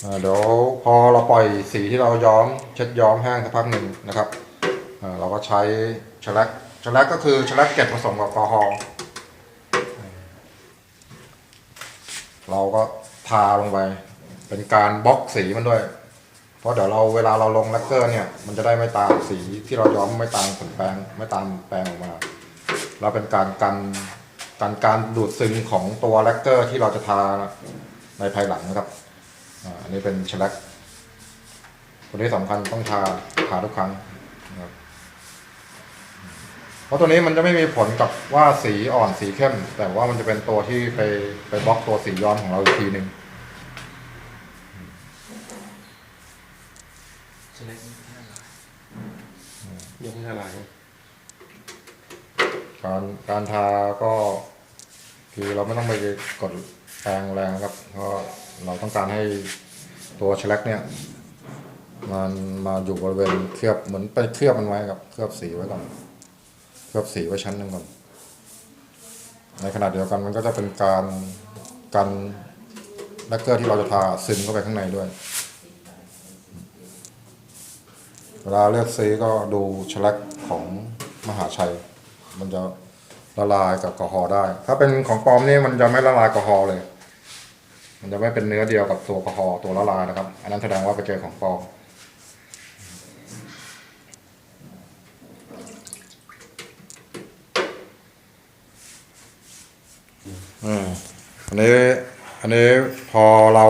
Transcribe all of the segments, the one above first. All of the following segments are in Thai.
เดี๋ยวพอเราปล่อยสีที่เราย้อมเช็ดย้อมแห้งสักพักหนึ่งนะครับเราก็ใช้ชลักชลักก็คือชลักเก็บผสมกับแอลกอฮอล์เราก็ทาลงไปเป็นการบล็อกสีมันด้วย เพราะเดี๋ยวเราเวลาเราลงแลกเกอร์เนี่ย มันจะได้ไม่ตามสีที่เราย้อมไม่ตามผลแปลงไม่ตามแปลงออกมาเราเป็นการกันการการดูดซึมของตัวแลกเกอร์ที่เราจะทาในภายหลังนะครับ อ่าอันนี้เป็นชลักตัวนี้สำคัญต้องทาทาทุกครั้งนะครับเพราะตัวนี้มันจะไม่มีผลกับว่าสีอ่อนสีเข้ม แต่ว่ามันจะเป็นตัวที่ไปไปบล็อกตัวสีย้อนของเราอีกทีหนึ่งใช่ไหมยังไม่ละลายการการทาก็คือเราไม่ต้องไปกดแรงแรงนะครับเพราะ เราต้องการให้ตัวชลักเนี่ยมันมาอยู่บริเวณเคลือบเหมือนไปเคลือบมันไว้ครับเคลือบสีไว้ก่อนเคลือบสีไว้ชั้นหนึ่งก่อนในขณะเดียวกันมันก็จะเป็นการกันแลกเกอร์ที่เราจะทาซึมเข้าไปข้างในด้วย เวลาเลือกซื้อก็ดูฉลักของมหาชัย มันจะละลายกับแอลกอฮอล์ได้ ถ้าเป็นของปลอมนี่มันจะไม่ละลายแอลกอฮอล์เลย มันจะไม่เป็นเนื้อเดียวกับตัวแอลกอฮอล์ตัวละลายนะครับ อันนั้นแสดงว่าไปเจอของปลอมอันนี้อันนี้พอเรา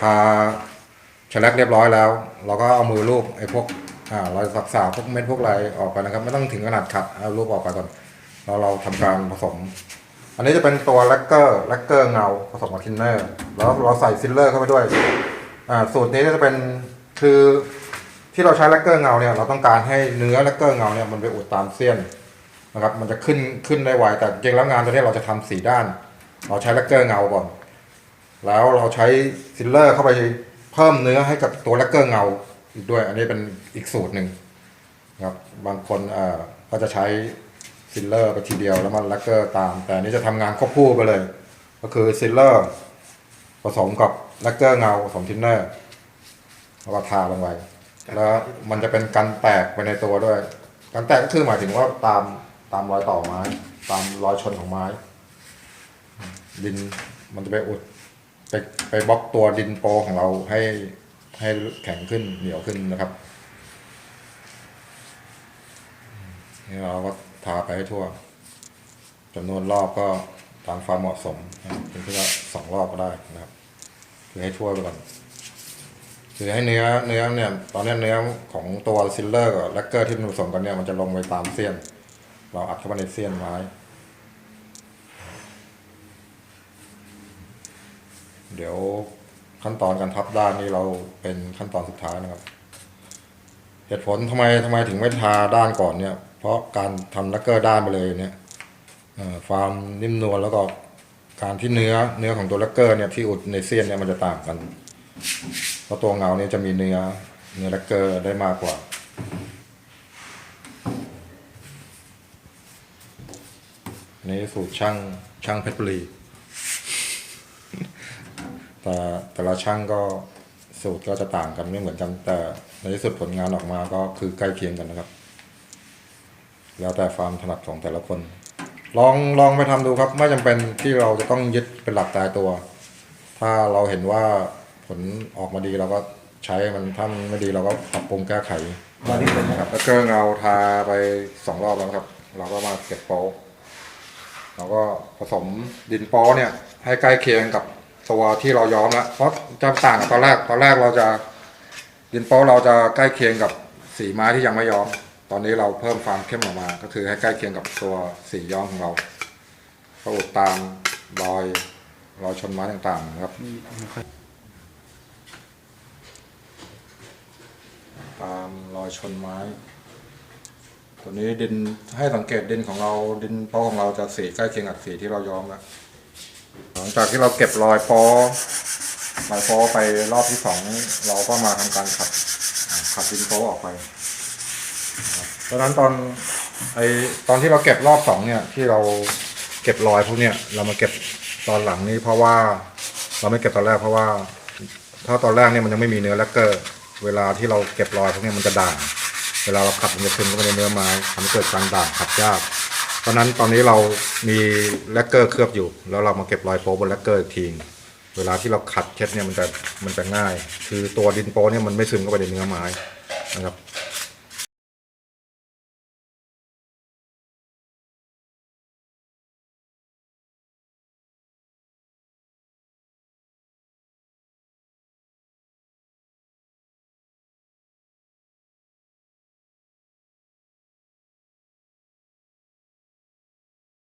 ทาฉลักเรียบร้อยแล้ว เราก็เอามือลูบไอ้พวกอ่ารอยสักสาพวกเม็ดพวกอะไรออกไปนะครับ ไม่ต้องถึงขนาดขัดเอารูปออกไปก่อนแล้วเราทำการผสม อันนี้จะเป็นตัวแลกเกอร์แลกเกอร์เงาผสมกับทินเนอร์ แล้วเราใส่ซิลเลอร์เข้าไปด้วยอ่าสูตรนี้ก็จะเป็นคือที่เราใช้แลกเกอร์เงาเนี่ยเราต้องการให้เนื้อแลกเกอร์เงาเนี่ยมันไปอุดตามเส้นนะครับมันจะขึ้นขึ้นได้ไวแต่จริงแล้วงานตัวนี้เราจะทำสีด้าน เราใช้แลกเกอร์เงาก่อน แล้วเราใช้ซิลเลอร์เข้าไปเพิ่มเนื้อให้กับตัวแลกเกอร์เงาอีกด้วย อันนี้เป็นอีกสูตรหนึ่งนะครับบางคนเอ่อก็จะใช้ ซิลเลอร์ไปทีเดียวแล้วมันแลกเกอร์ตาม แต่นี้จะทำงานควบคู่ไปเลย ก็คือซิลเลอร์ผสมกับแลกเกอร์เงาผสมทินเนอร์แล้วก็ทาลงไปแล้วมันจะเป็นกันแตกไปในตัวด้วย กันแตกก็คือหมายถึงว่าตามตามรอยต่อไม้ ตามรอยชนของไม้ ดินมันจะไปอุดไปไปบล็อกตัวดินโปรของเราให้ให้แข็งขึ้นเหนียวขึ้นนะครับนี่เราก็ ทาไปให้ทั่วจำนวนรอบก็ตามความเหมาะสมนะครับเป็นที่ว่าสองรอบก็ได้นะครับคือให้ทั่วไปก่อนคือให้เนื้อเนื้อเนี่ย ตอนนี้เนื้อของตัวซิลเลอร์กับแลกเกอร์ที่มันผสมกันเนี่ยมันจะลงไปตามเสี้ยน เราอัดเข้าไปในเสี้ยนไม้เดี๋ยวขั้นตอนการพับด้านนี้เราเป็นขั้นตอนสุดท้ายนะครับ เหตุผลทำไมทำไมถึงไม่ทาด้านก่อนเนี่ย เพราะการทำลักเกอร์ด้านไปเลยเนี่ยความนิ่มนวลแล้วก็การที่เนื้อเนื้อของตัวลักเกอร์เนี่ยที่อุดในเส้นเนี่ยมันจะต่างกัน เพราะตัวเงาเนี่ยจะมีเนื้อเนื้อลักเกอร์ได้มากกว่า นี่สูตรช่างช่างเพชรบุรีแต่แต่ละช่างก็สูตรก็จะต่างกันไม่เหมือนกันแต่ในที่สุดผลงานออกมาก็คือใกล้เคียงกันนะครับ แล้วแต่ความถนัดของแต่ละคน ลองลองไปทำดูครับ ไม่จำเป็นที่เราจะต้องยึดเป็นหลักตายตัว ถ้าเราเห็นว่าผลออกมาดีเราก็ใช้มันถ้ามันไม่ดีเราก็ปรับปรุงแก้ไขตอนนี้เป็นนะครับแล้วก็เงาทาไปสองรอบแล้วนะครับ เราก็มาเก็บโป๊ะเราก็ผสมดินโป๊ะเนี่ย ให้ใกล้เคียงกับตัวที่เราย้อมแล้วเพราะจะต่างกับตอนแรกตอนแรกเราจะดินโป๊ะเราจะใกล้เคียงกับสีไม้ที่ยังไม่ย้อม ตอนนี้เราเพิ่มความเข้มออกมา ก็คือให้ใกล้เคียงกับตัวสีย้อมของเราก็อุดตามรอยรอยชนไม้ต่างๆนะครับตามรอยชนไม้ ตัวนี้ดินให้สังเกตดินของเราดินโป๊ของเราจะสีใกล้เคียงกับสีที่เราย้อมแล้วหลังจากที่เราเก็บรอยโป๊รอยโป๊ไปรอบที่สองเราก็มาทำการขัดขัดดินโป๊ออกไป เพราะฉะนั้นตอนไอตอนที่เราเก็บรอบสองเนี่ย ที่เราเก็บรอยพวกเนี้ยเรามาเก็บตอนหลังนี้เพราะว่าเราไม่เก็บตอนแรกเพราะว่า ถ้าตอนแรกเนี่ยมันยังไม่มีเนื้อแลกเกอร์เวลาที่เราเก็บรอยพวกเนี้ยมันจะด่างเวลาเราขัดมันจะซึมเข้าไปในเนื้อไม้ทำให้เกิดการด่างขัดยาก เพราะฉะนั้นตอนนี้เรามีแลกเกอร์เคลือบอยู่ แล้วเรามาเก็บรอยโป๊บนแลกเกอร์อีกทีเวลาที่เราขัดเช็ดเนี่ยมันจะมันจะง่าย คือตัวดินโป๊เนี่ยมันไม่ซึมเข้าไปในเนื้อไม้นะครับ